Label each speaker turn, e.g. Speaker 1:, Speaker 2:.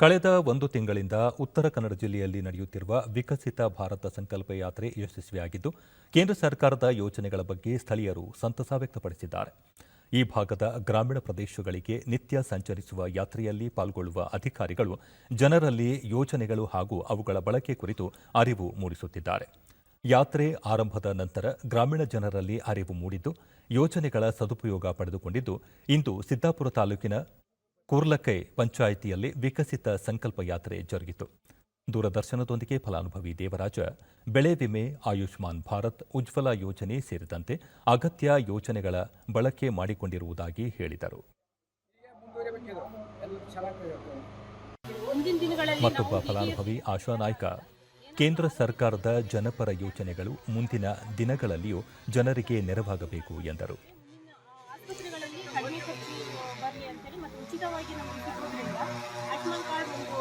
Speaker 1: ಕಳೆದ ಒಂದು ತಿಂಗಳಿಂದ ಉತ್ತರ ಕನ್ನಡ ಜಿಲ್ಲೆಯಲ್ಲಿ ನಡೆಯುತ್ತಿರುವ ವಿಕಸಿತ ಭಾರತ ಸಂಕಲ್ಪ ಯಾತ್ರೆ ಯಶಸ್ವಿಯಾಗಿದ್ದು, ಕೇಂದ್ರ ಸರ್ಕಾರದ ಯೋಜನೆಗಳ ಬಗ್ಗೆ ಸ್ಥಳೀಯರು ಸಂತಸ ವ್ಯಕ್ತಪಡಿಸಿದ್ದಾರೆ. ಈ ಭಾಗದ ಗ್ರಾಮೀಣ ಪ್ರದೇಶಗಳಿಗೆ ನಿತ್ಯ ಸಂಚರಿಸುವ ಯಾತ್ರೆಯಲ್ಲಿ ಪಾಲ್ಗೊಳ್ಳುವ ಅಧಿಕಾರಿಗಳು, ಜನರಲ್ಲಿ ಯೋಜನೆಗಳು ಹಾಗೂ ಅವುಗಳ ಬಳಕೆ ಕುರಿತು ಅರಿವು ಮೂಡಿಸುತ್ತಿದ್ದಾರೆ. ಯಾತ್ರೆ ಆರಂಭದ ನಂತರ ಗ್ರಾಮೀಣ ಜನರಲ್ಲಿ ಅರಿವು ಮೂಡಿದ್ದು, ಯೋಜನೆಗಳ ಸದುಪಯೋಗ ಪಡೆದುಕೊಂಡಿದ್ದು, ಇಂದು ಸಿದ್ದಾಪುರ ತಾಲೂಕಿನ ಕೂರ್ಲಕೈ ಪಂಚಾಯಿತಿಯಲ್ಲಿ ವಿಕಸಿತ ಸಂಕಲ್ಪ ಯಾತ್ರೆ ಜರುಗಿತು. ದೂರದರ್ಶನದೊಂದಿಗೆ ಫಲಾನುಭವಿ ದೇವರಾಜ, ಬೆಳೆ ವಿಮೆ, ಆಯುಷ್ಮಾನ್ ಭಾರತ್, ಉಜ್ವಲ ಯೋಜನೆ ಸೇರಿದಂತೆ ಅಗತ್ಯ ಯೋಜನೆಗಳ ಬಳಕೆ ಮಾಡಿಕೊಂಡಿರುವುದಾಗಿ ಹೇಳಿದರು. ಮತ್ತೊಬ್ಬ ಫಲಾನುಭವಿ ಆಶಾ ನಾಯ್ಕ, ಕೇಂದ್ರ ಸರ್ಕಾರದ ಜನಪರ ಯೋಜನೆಗಳು ಮುಂದಿನ ದಿನಗಳಲ್ಲಿಯೂ ಜನರಿಗೆ ನೆರವಾಗಬೇಕು ಎಂದರು. ಅಂತ ಅಂತೇಳಿ ಮತ್ತು ಉಚಿತವಾಗಿ ನಮಗೆ ಸಿಗೋದ್ರಿಂದ ಆಯುಷ್ಮಾನ್ ಕಾರ್ಡ್ ಒಂದು